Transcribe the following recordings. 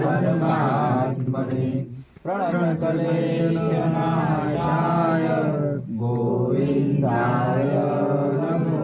परमात्मने प्रणयकलेशमायाय गोविन्दाय नमो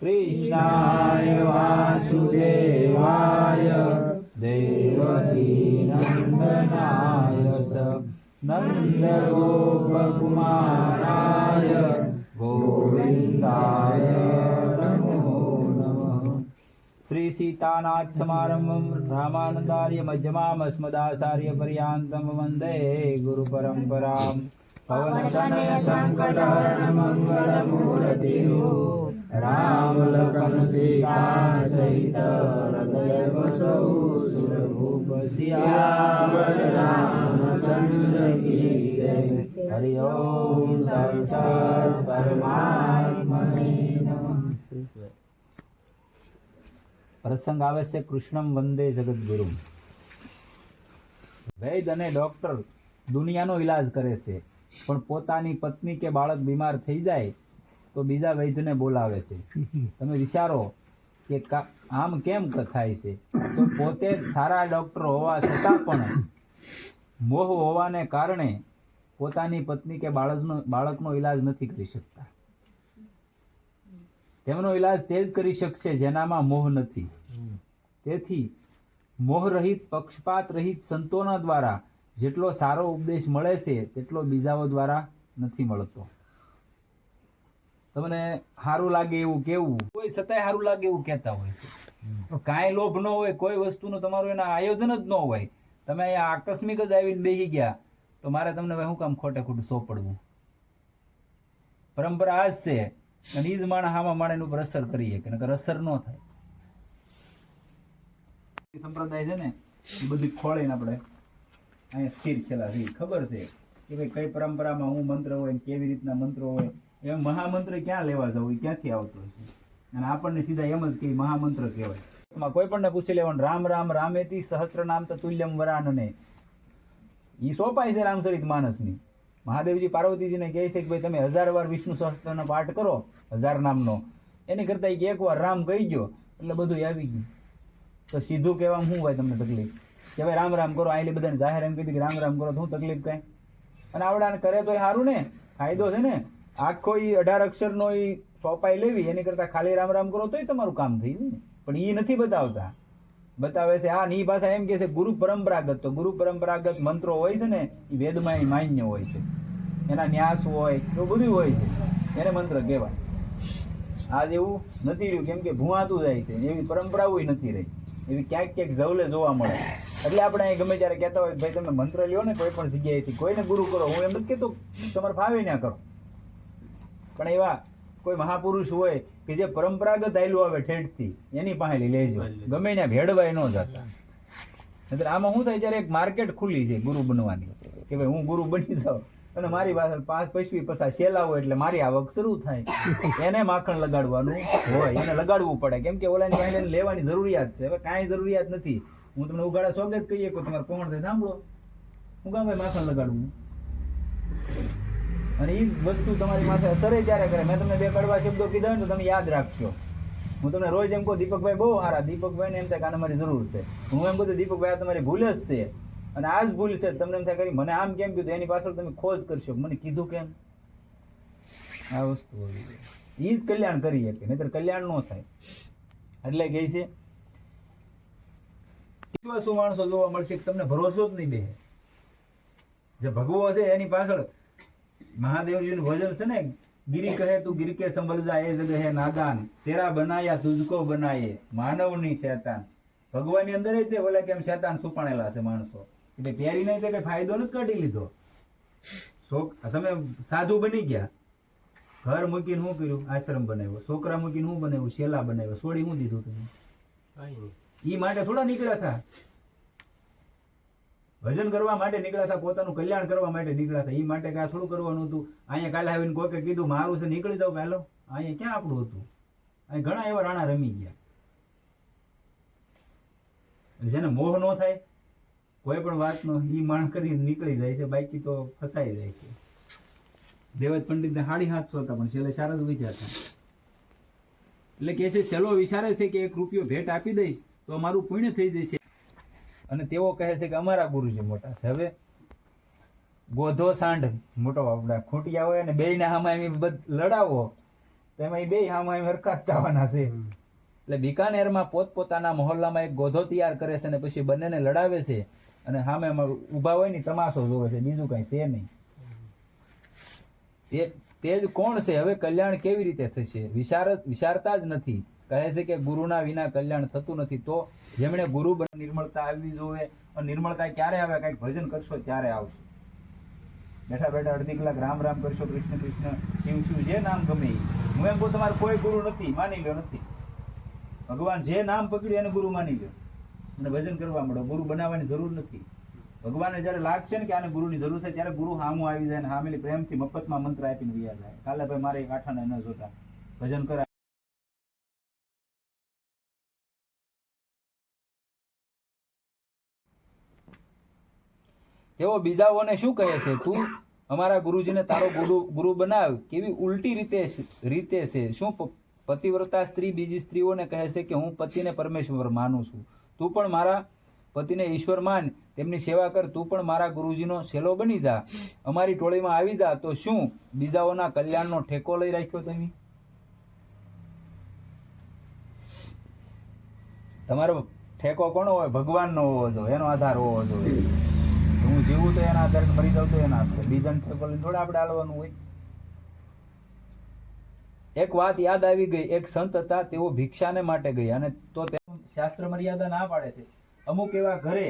कृष्णाय वासुदेवाय देवकीनन्दनाय स नन्दगोपकुमाराय गोविन्दाय શ્રી સીતાનાથ સમારંભમ રામાનંદાર્ય મધ્યમામસ્મદાચાર્ય પર્યાંતમ વંદે ગુરુ પરંપરામ પવન સંકટહરણ રામ લખન સીતા સહિત હૃદય વસૌ સુરભૂપ સિયાવર રામચંદ્ર કી જય હરિ ઓમ પરમાત્મને નમઃ. પ્રસંગ આવે છે, કૃષ્ણમ વંદે જગદગુરુ. વૈદ અને ડોક્ટર દુનિયાનો ઈલાજ કરે છે, પણ પોતાની પત્ની કે બાળક બીમાર થઈ જાય તો બીજા વૈદ્યને બોલાવે છે. તમે વિચારો કે આમ કેમ થાય છે? તો પોતે સારા ડોક્ટર હોવા છતાં પણ મોહ હોવાને કારણે પોતાની પત્ની કે બાળકનો બાળકનો ઈલાજ નથી કરી શકતા. તેમનો ઈલાજ તે જ કરી શકશે જેનામાં મોહ નથી. તેથી મોહ રહિત પક્ષપાત રહિત સંતોના દ્વારા જેટલો સારો ઉપદેશ મળે છે તેટલો બીજાઓ દ્વારા નથી મળતો. તમને સારું લાગે એવું કેવું? કોઈ સતાય સારું લાગે એવું કહેતા હોય છે. કાંઈ લોભ ન હોય કોઈ વસ્તુનું તમારું એના આયોજન જ ન હોય. તમે અહીંયા આકસ્મિક જ આવીને બેસી ગયા તો મારે તમને શું કામ ખોટે ખોટું સોંપડવું? પરંપરા આ જ છે. અને એ જ માણસ હામાં માણે ઉપર અસર કરીએ કે નકર અસર ન થાય. સંપ્રદાય છે ને એ બધી ખોળીને આપણે અહીંયા સ્થિર થયેલા રહી ખબર છે? કે ભાઈ કઈ પરંપરામાં હું મંત્ર હોય કેવી રીતના મંત્રો હોય એમ મહામંત્ર ક્યાં લેવા જવું એ ક્યાંથી આવતો હશે? અને આપણને સીધા એમ જ કે મહામંત્ર કહેવાય. એમાં કોઈ પણ પૂછી લેવાનું, રામ રામ, રામેતી સહસ્ત્ર નામ તો તુલ્યમ વરાનને. એ સોંપાય છે રામચરિત માનસની મહાદેવજી પાર્વતીજીને કહે છે કે ભાઈ તમે હજાર વાર વિષ્ણુ સહસ્ત્રનો પાઠ કરો, હજાર નામનો. એની કરતા કે એકવાર રામ કહી ગયો, એટલે બધું આવી ગયું. તો સીધું કહેવામાં શું હોય તમને તકલીફ? કે ભાઈ રામ રામ કરો આટલી બધાને જાહેર એમ કીધી કે રામ રામ કરો, તો શું તકલીફ કાંઈ? અને આવડાને કરે તો સારું ને, ફાયદો છે ને. આખો એ અઢાર અક્ષરનો એ સોપાઈ લેવી, એની કરતાં ખાલી રામ રામ કરો તોય તમારું કામ થઈ જાય. ને પણ એ નથી બતાવતા. બતાવે છે, આ ની ભાષા એમ કે છે, ગુરુ પરંપરાગત. તો ગુરુ પરંપરાગત મંત્રો હોય છે ને એ વેદમાં એ માન્ય હોય છે. એના ન્યાસ હોય, એવું બધું હોય છે. એને મંત્ર કહેવાય. આજ એવું નથી રહ્યું, કેમ કે ભૂવાતું જાય છે. એવી પરંપરાઓ નથી રહી. એવી ક્યાંક ક્યાંક જવલે જોવા મળે. એટલે આપણે અહીં ગમે ત્યારે કહેતા હોય ભાઈ, તમે મંત્ર લ્યો ને, કોઈ પણ જગ્યાએથી, કોઈને ગુરુ કરો. હું એમ નથી કહેતો, તમારે ફાવે ના કરો. પણ એવા કોઈ મહાપુરુષ હોય કે જે પરંપરાગત આયલું આવે ઠેઠથી એની પાસે લેજો. ગમે ત્યાં ભેળવાય ન જતા. એટલે આમાં શું થાય જ્યારે એક માર્કેટ ખુલ્લી છે ગુરુ બનવાની કે ભાઈ હું ગુરુ બની જાઉં અને મારી પાસે પાંચ પૈસવી પચાસ સેલા હોય એટલે મારી આવક શરૂ થાય. એને માખણ લગાડવાનું હોય એને લગાડવું પડે. કેમ કે ઓલાની પાસે લેવાની જરૂરિયાત છે. હવે કાંઈ જરૂરિયાત નથી. હું તમને ઉગાડા સ્વાગત કહીએ કે તમારે કોણ થાય સાંભળો. હું કામ ભાઈ માખણ લગાડવું? અને એ વસ્તુ તમારી માથે અસર ત્યારે કરે. મેં તમને બે કડવા શબ્દો કીધા ને તો તમે યાદ રાખજો. હું તમને રોજ એમ કહું, દીપકભાઈ બહુ સારા. દીપકભાઈને એમ થાય કે મારી જરૂર છે. હું એમ કહું દીપકભાઈ, આ તમારી ભૂલ જ છે. અને આ જ ભૂલ છે. તમને એમ થાય કરી મને આમ કેમ કીધું? એની પાછળ તમે ખોજ કરશો. મને કીધું કેમ? આ વસ્તુ એ જ કલ્યાણ કરી શકે. નહીતર કલ્યાણ ન થાય. એટલે કહે છે, કેટલા શું માણસો જોવા મળશે તમને ભરોસો જ નહીં બે જે ભગવો છે એની પાછળ મહાદેવજીનું ભજન છે ને ગિરી કહે તું ગિર કે સંભળ જા એ જગ હે નાદાન. તેરા બનાયા તુજકો બનાયે માનવની શેતાન. ભગવાનની અંદર તે બોલે કેમ શેતાન સુપાણેલા છે માણસો. એટલે પહેરી નહીં તે કઈ ફાયદો નથી કાઢી લીધો. શોક તમે સાધુ બની ગયા. ઘર મૂકીને શું કર્યું? આશ્રમ બનાવ્યો. છોકરા મૂકીને શું બનાવ્યું? શેલા બનાવ્યો? સોડી શું દીધું તમે એ માટે થોડા નીકળ્યા હતા. ભજન કરવા માટે નીકળ્યા હતા, પોતાનું કલ્યાણ કરવા માટે નીકળ્યા હતા. એ માટે કાંઈ થોડું કરવાનું હતું. અહીંયા કાલે આવીને કોકે કીધું, મારું છે, નીકળી જાવ પહેલો. અહીંયા ક્યાં આપણું હતું? અહીં ઘણા એવા રાણા રમી ગયા. જેને મોહ ન થાય, કોઈ પણ વાતનો ઈ માણ કરી નીકળી જાય છે. બાકી તો ફસાઈ જાય છે. દેવજ પંડિતને હાડી હાથસો હતા પણ છેલ્લે સારા જ વિચાર હતા. એટલે કે છે, છેલ્લો વિચારે છે કે એક રૂપિયો ભેટ આપી દઈશ, તો અમારું પુણ્ય થઈ જશે. અને તેઓ કહે છે કે અમારા ગુરુજી મોટા છે. હવે ગોધો સાંઢ મોટો આપણા ખૂંટિયા હોય અને બેયના હામાં એમ લડાવો તો એમાં બે હામાં એમ હરકત થવાના છે એટલે બિકાનેરમાં પોતપોતાના મહોલ્લામાં એક ગોધો તૈયાર કરે છે અને પછી બંનેને લડાવે છે અને સામે ઊભા હોય ને તમાશો જોવે છે બીજું કઈ છે નહીં. તે તે જ કોણ છે? હવે કલ્યાણ કેવી રીતે થશે? વિચાર વિચારતા જ નથી. કહે છે કે ગુરુના વિના કલ્યાણ થતું નથી. તો જેમણે ગુરુ નિર્મળતા આવવી જોઈએ અને નિર્મળતા ક્યારે આવે, કંઈક ભજન કરશો ત્યારે આવશે. બેઠા બેઠા અડધી કલાક રામ રામ કરશો, કૃષ્ણ કૃષ્ણ, શિવ શિવ, જે નામ ગમે હું એમ કહું, તમારે કોઈ ગુરુ નથી, માની લો નથી. ભગવાન જે નામ પકડ્યું એને ગુરુ માની લ્યો. અને ભજન કરવા મળો ગુરુ બનાવવાની જરૂર નથી. ભગવાનને જ્યારે લાગશે ને કે આને ગુરુની જરૂર છે, ત્યારે ગુરુ હામું આવી જાય ને હામેલી પ્રેમથી મફતમાં મંત્ર આપીને વૈયા જાય. કાલે ભાઈ મારે એક આઠાને ન જોતા. ભજન કરાય. તેઓ બીજાઓને શું કહે છે? તું અમારા ગુરુજીને તારો ગુરુ ગુરુ બનાવ. કેવી ઉલટી રીતે રીતે છે. શું પતિવ્રતા સ્ત્રી બીજી સ્ત્રીઓને કહે છે કે હું પતિને પરમેશ્વર માનું છું? તું પણ મારા પતિને ઈશ્વર માન. તેમની સેવા કર. તું પણ મારા ગુરુજીનો સેલો બની જા. અમારી ટોળીમાં આવી જા. તો શું બીજાઓના કલ્યાણનો ઠેકો લઈ રાખ્યો તમે? તમારો ઠેકો કોનો હોય? ભગવાનનો હોવો જોઈએ. એનો આધાર હોવો જોઈએ. હું જીવું તો એના આધારે મરી જાઉં તો એના આધારે. બીજાને ઠેકો લઈને થોડા આપણે હાલવાનું હોય. એક વાત યાદ આવી ગઈ એક સંત હતા તેઓ ભિક્ષાને માટે ગયા અને તો તે શાસ્ત્ર મર્યાદા ના પાડે છે. અમુક એવા ઘરે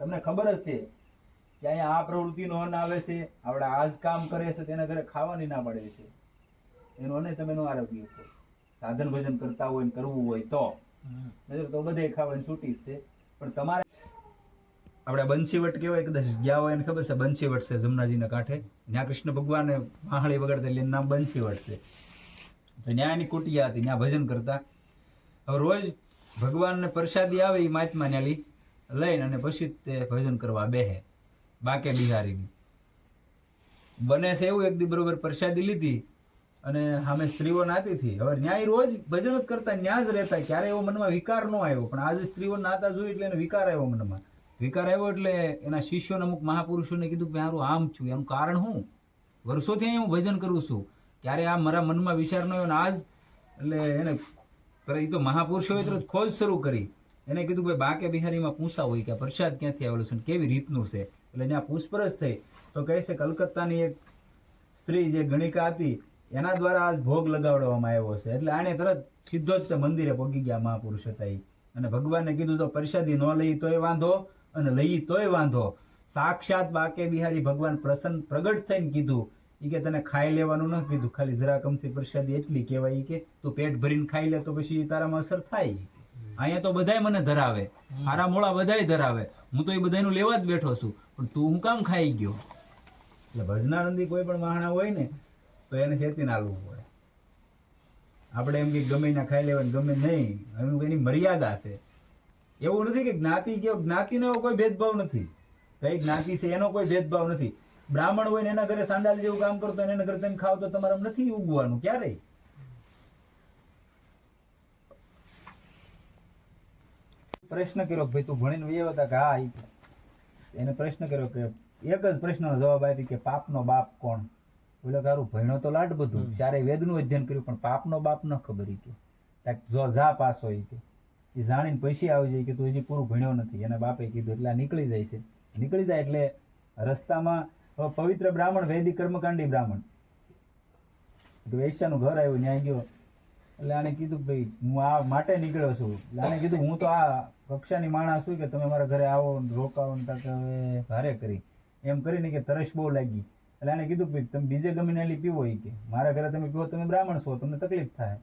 તમને ખબર જ છે કે અહીંયા આ પ્રવૃત્તિનો અન્ન આવે છે આપણે આજ કામ કરે છે તેના ઘરે ખાવાની ના પડે છે. એનો અને તમે નો આરોગ્ય સાધન ભજન કરતા હોય ને કરવું હોય તો. નજર તો બધે ખાવાની છૂટી જ છે. પણ તમારે આપણે બંસીવટ કહેવાય, કદાચ ગયા હોય એને ખબર છે, બંસીવટ છે જમનાજીના કાંઠે. ત્યાં કૃષ્ણ ભગવાને માહળી વગાડતા એટલે નામ બંસીવટ છે. તો ન્યાયની કુટિયા હતી, ત્યાં ભજન કરતા. હવે રોજ ભગવાનને પ્રસાદી આવે એ મહાત્મા ન્યાલી લઈને અને પછી તે ભજન કરવા બેહે, બાકે બિહારીની. બને છે એવું એક દી બરોબર પ્રસાદી લીધી અને સામે સ્ત્રીઓ નાતી હતી. હવે ન્યાય રોજ ભજન જ કરતા ન્યા જ રહેતા. ક્યારે એવો મનમાં વિકાર ન આવ્યો, પણ આજે સ્ત્રીઓ નાતા જોઈ એટલે એને વિકાર આવ્યો મનમાં. વિકાર આવ્યો એટલે એના શિષ્યોને અમુક મહાપુરુષોને કીધું કે મારું આમ છું. એનું કારણ શું? વર્ષોથી અહીં હું ભજન કરું છું. ક્યારે આ મારા મનમાં વિચાર ન આવ્યો આજ? એટલે એને ઈ તો મહાપુરુષોએ તો ખોજ શરૂ કરી. એને કીધું, ભાઈ, બાકે બિહારીમાં પૂછા હોય કે પ્રસાદ ક્યાંથી આવેલો છે કેવી રીતનું છે? એટલે ત્યાં પૂછપરછ થઈ. તો કહે છે, કલકત્તાની એક સ્ત્રી જે ગણિકા હતી, એના દ્વારા આજ ભોગ લગાવડવામાં આવ્યો છે. એટલે આને તરત સીધો જ મંદિરે પગી ગયા મહાપુરુષ હતા. અને ભગવાને કીધું, તો પ્રસાદી ન લઈ તો એ વાંધો. અને લઈ તોય વાંધો. સાક્ષાત બાકે બિહારી ભગવાન પ્રસન્ન પ્રગટ થઈને કીધું એ કે તને ખાઈ લેવાનું ન કીધું ખાલી જરાકમથી પ્રસાદી એટલી કહેવાય કે તું પેટ ભરીને ખાઈ લે તો પછી તારામાં અસર થાય. અહીંયા તો બધાય મને ધરાવે. હારા મોળા બધાય ધરાવે. હું તો એ બધાનું લેવા જ બેઠો છું. પણ તું હું કામ ખાઈ ગયો? એટલે ભજનાનંદી કોઈ પણ માણસ હોય ને તો એને ચેતીને હાલવું પડે. આપણે એમ કે ગમે ના ખાઈ લેવાનું ગમે નહીં એનું એની મર્યાદા છે. એવું નથી કે જ્ઞાતિ કે જ્ઞાતિનો એવો કોઈ ભેદભાવ નથી. કઈ જ્ઞાતિ છે એનો કોઈ ભેદભાવ નથી. બ્રાહ્મણ હોય ને એના ઘરે સાંડાલ જેવું કામ કરતો એના ઘરે તમે ખાવ તો તમારે નથી ઉગવાનું ક્યારેય પ્રશ્ન કર્યો કે ભાઈ તું ભણીને વયો હતા કે હા એને પ્રશ્ન કર્યો કે એક જ પ્રશ્નનો જવાબ આપી કે પાપનો બાપ કોણ? બોલે કારું ભણ્યો તો લાડ બધું. ચારે વેદનું અધ્યયન કર્યું પણ પાપનો બાપ ન ખબર હતી જો જા પાસ હોય કે. એ જાણીને પછી આવી જાય કે તું હજી પૂરું ભણ્યો નથી. એના બાપે કીધું, એટલે આ નીકળી જાય છે. નીકળી જાય એટલે રસ્તામાં પવિત્ર બ્રાહ્મણ, વૈદિક કર્મકાંડી બ્રાહ્મણ. વેશ્યાનું ઘર આવ્યું ન્યાય ગયો. એટલે આને કીધું ભાઈ, હું આ માટે નીકળ્યો છું. એટલે આને કીધું, હું તો આ કક્ષાની માણસ છું કે તમે મારા ઘરે આવો રોકાવો કાંઈક હવે ભારે કરી. એમ કરીને કે તરસ બહુ લાગી. એટલે આને કીધું ભાઈ, તમે બીજે ગમીને પીવો એ કે. મારા ઘરે તમે પીવો, તમે બ્રાહ્મણ છો, તમને તકલીફ થાય.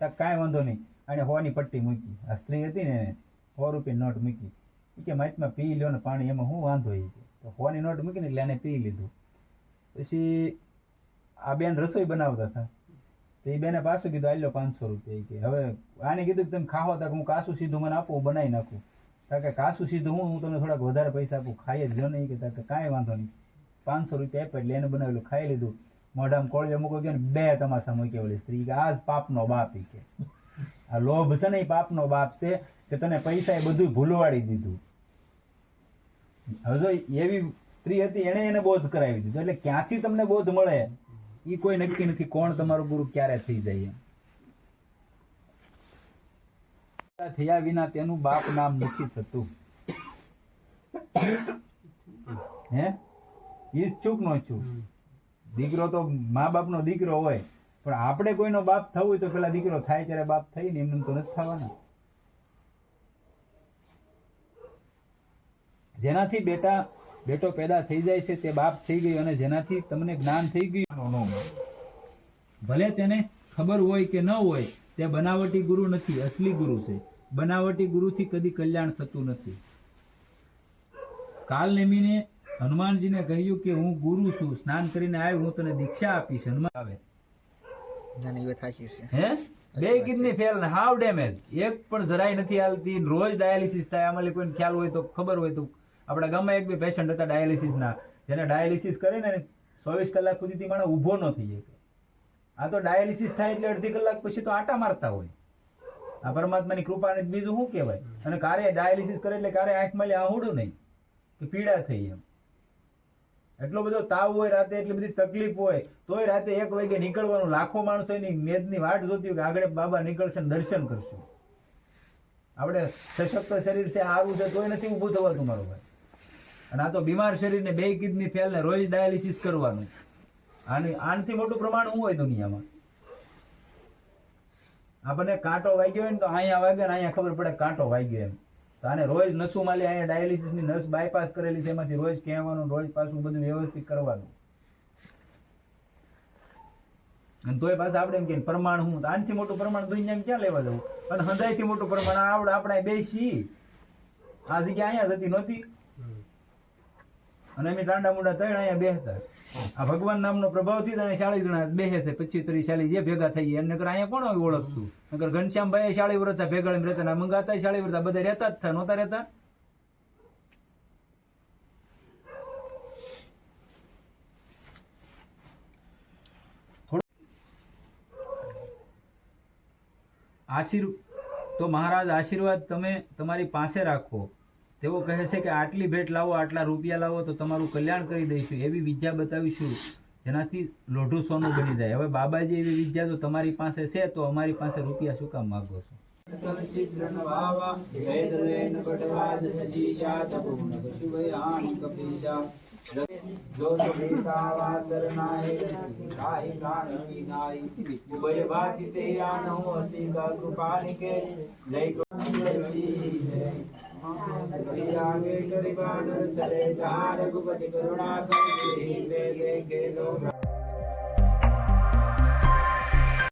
તાક કાંઈ વાંધો નહીં. આને હોવાની પટ્ટી મૂકી. આ સ્ત્રી હતી ને સો રૂપિયા નોટ મૂકી. એ કે માહિતમાં પી લ્યો ને પાણી, એમાં શું વાંધો એ કે તો હોવાની નોટ મૂકીને એટલે એને પી લીધું. પછી આ બેન રસોઈ બનાવતા હતા. તો એ બેને પાછું કીધું, આલ્યો પાંચસો રૂપિયા. કે, હવે આને કીધું કે તમે ખાવો તો હું કાસું સીધું મને આપું બનાવી નાખું. કારણ કે, કાસું સીધું હું? હું તમને થોડાક વધારે પૈસા આપું, ખાઈ જ લો નહીં કે તાકે કાંઈ વાંધો નહીં. પાંચસો રૂપિયા આપ્યા એટલે એને બનાવેલું, ખાઈ લીધું. મોઢામાં કોળિયો મૂકો ગયો ને બે તમાશા મૂક્યા ઓલી સ્ત્રી. કે આ જ પાપનો બાપ. એ કે આ લોભ છે ને એ પાપનો બાપ છે કે તને પૈસા એ બધું ભૂલવાડી દીધું. હવે જો એવી સ્ત્રી હતી એણે એને બોધ કરાવી દીધો. એટલે ક્યાંથી તમને બોધ મળે? એ કોઈ નક્કી નથી કોણ તમારું ગુરુ ક્યારે થઈ જાય થયા વિના તેનું બાપ નામ નથી થતું હે? ઈચ્છુક નો છું. દીકરો તો મા બાપનો દીકરો હોય. પણ આપણે કોઈનો બાપ થવું હોય તો પેલા દીકરો થાય ત્યારે બાપ થઈને એમને તો નથી થવાના. જેનાથી બેટા, બેટો પેદા થઈ જાય છે તે બાપ થઈ ગયો અને જેનાથી તમને જ્ઞાન થઈ ગયું ભલે તેને ખબર હોય કે ન હોય, તે બનાવટી ગુરુ નથી, અસલી ગુરુ છે. બનાવટી ગુરુથી કદી કલ્યાણ થતું નથી. કાલ નેમીને હનુમાનજીને કહ્યું કે હું ગુરુ છું, સ્નાન કરીને આવ્યો, હું તને દીક્ષા આપીશ. હનુમાન આવે. ના ના એ વાત સાચી છે. હે? બે કિડની ફેલ ને હાવ ડેમેજ એક પણ જરાય નથી હાલતી. રોજ ડાયાલિસિસ થાય. આમાં કોઈને ખ્યાલ હોય તો ખબર હોય તો આપણા ગામમાં એક બે પેશન્ટ હતા ડાયાલિસિસ ના. જેને ડાયાલિસિસ કરે ને ચોવીસ કલાક સુધી માણસ ઊભો ન થઈ જાય આ તો ડાયાલિસિસ થાય એટલે અડધી કલાક પછી તો આટા મારતા હોય. આ પરમાત્માની કૃપાને બીજું શું કહેવાય? અને કારે ડાયાલિસિસ કરે એટલે કારે આંખમાં લે આહુડું નહીં. કે પીડા થઈ એમ. એટલો બધો તાવ હોય રાતે, એટલી બધી તકલીફ હોય, તોય રાતે એક વાગે નીકળવાનું. લાખો માણસો એની મેદની વાટ જોતી કે આગળ બાબા નીકળશે દર્શન કરશું. આપણે સશક્ત શરીર છે આવું છે, તોય નથી ઊભું થવાતું મારું ભાઈ. અને આ તો બીમાર શરીરને બે કિડની ફેલ ને રોજ ડાયાલિસિસ કરવાનું. આની, આનથી મોટું પ્રમાણ શું હોય દુનિયામાં? આપણને કાંટો વાગ્યો હોય ને તો અહીંયા વાગે ને અહીંયા ખબર પડે કાંટો વાગ્યો એમ. તો આને રોજ નસું માલી અહીંયા ડાયાલિસિસની નસ બાયપાસ કરેલી છે એમાંથી રોજ કહેવાનું રોજ પાછું બધું વ્યવસ્થિત કરવાનું. અને તોય પાછા આપણે એમ કે પ્રમાણ હું આનથી મોટું પ્રમાણ દુનિયામાં ક્યાં લેવા જવું? અને હૃદયથી મોટું પ્રમાણ આવડે આપણે બે છીએ આ જગ્યા અહીંયા જ હતી નહોતી. અને અમે ટાંડા મુંડા ત્રણ અહીંયા બેસતા આ ભગવાન નામનો પ્રભાવથી જ ચાલીસ જણા બેસે પચીસ ત્રીસ ચાલીસ જે ભેગા થઈ એમને નકર અહીંયા કોણ ઓળખતું? નકર ઘનશ્યામભાઈ શાળી વ્રતા, ભેગા રહેતા મંગાતા શાળી વ્રતા, બધા રહેતા જ થયા નહોતા રહેતા? આશીર્વાદ તો મહારાજ, આશીર્વાદ તમે તમારી પાસે રાખો. તેઓ કહે છે કે આટલી ભેટ લાવો આટલા રૂપિયા લાવો તો તમારું કલ્યાણ કરી દઈશું એવી વિદ્યા બતાવીશું જેનાથી લોઢું સોનું બની જાય હવે બાબાજી એવી વિદ્યા તો તમારી પાસે છે તો અમારી પાસે રૂપિયા શું કામ માંગો છો આગે કરી બાદર ચલે જા રઘુપતિ કરુણા કરી દે દે કે લો